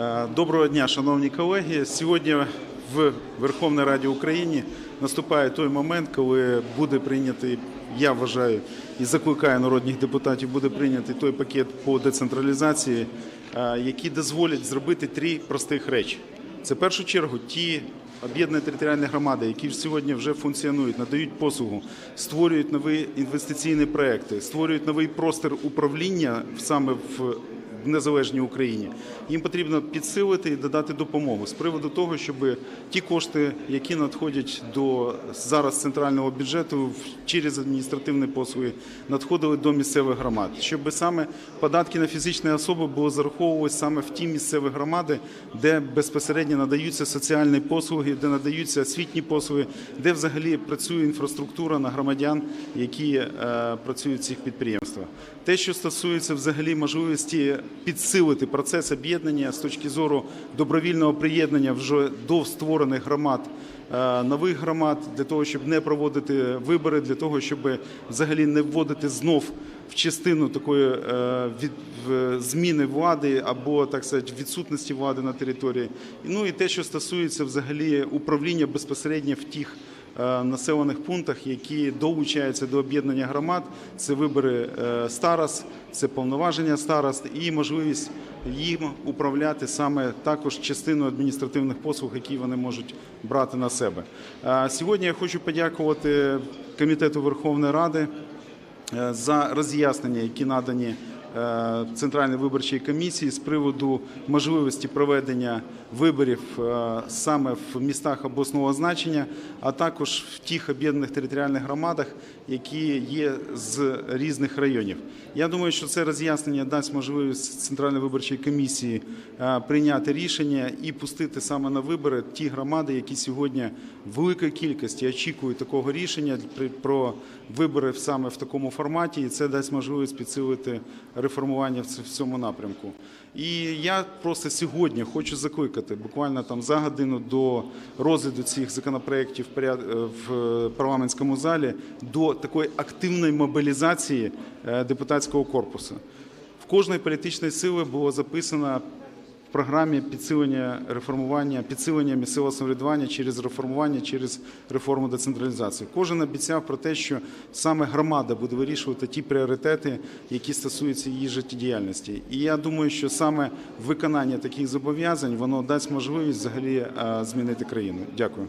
Е, Доброго дня, шановні колеги. Сьогодні в Верховній Раді України наступає той момент, коли буде прийнятий, я вважаю, і закликаю народних депутатів, буде прийнятий той пакет по децентралізації, е, який дозволить зробити три простих речі. Це в першу чергу ті об'єднані територіальні громади, які сьогодні вже функціонують, надають послугу, створюють нові інвестиційні проекти, створюють новий простір управління саме в в незалежній Україні. Їм потрібно підсилити і додати допомогу з приводу того, щоб ті кошти, які надходять до зараз центрального бюджету через адміністративні послуги, надходили до місцевих громад, щоб саме податки на фізичні особи були зараховувалися саме в ті місцеві громади, де безпосередньо надаються соціальні послуги, де надаються освітні послуги, де взагалі працює інфраструктура на громадян, які е, працюють в цих підприємствах. Те, що стосується взагалі можливості підсилити процес об'єднання з точки зору добровільного приєднання вже до створених громад. е, Нових громад для того, щоб не проводити вибори, для того, щоб взагалі не вводити знов в частину такої е, від зміни влади або так сказати відсутності влади на території. Ну і те, що стосується взагалі управління безпосередньо в тих населених пунктах, які долучаються до об'єднання громад. Це вибори е, старост, це повноваження старост і можливість їм управляти саме також частиною адміністративних послуг, які вони можуть брати на себе. Е, Сьогодні я хочу подякувати комітету Верховної Ради е, за роз'яснення, які надані е, Центральній виборчій комісії з приводу можливості проведення виборів е, саме в містах обласного значення, а також в тих об'єднаних територіальних громадах, які є з різних районів. Я думаю, що це роз'яснення дасть можливість Центральної виборчої комісії е, прийняти рішення і пустити саме на вибори ті громади, які сьогодні в великій кількості очікують такого рішення про вибори саме в такому форматі, і це дасть можливість підсилити реформування в цьому напрямку. І я просто сьогодні хочу закликати буквально там за годину до розгляду цих законопроєктів е, в парламентському залі до такої активної мобілізації е, депутатського корпусу. В кожної політичної сили було записано програмі підсилення реформування, підсилення місцевого самоврядування через реформування, через реформу децентралізації. Кожен обіцяв про те, що саме громада буде вирішувати ті пріоритети, які стосуються її життєдіяльності. І я думаю, що саме виконання таких зобов'язань воно дасть можливість взагалі е, змінити країну. Дякую.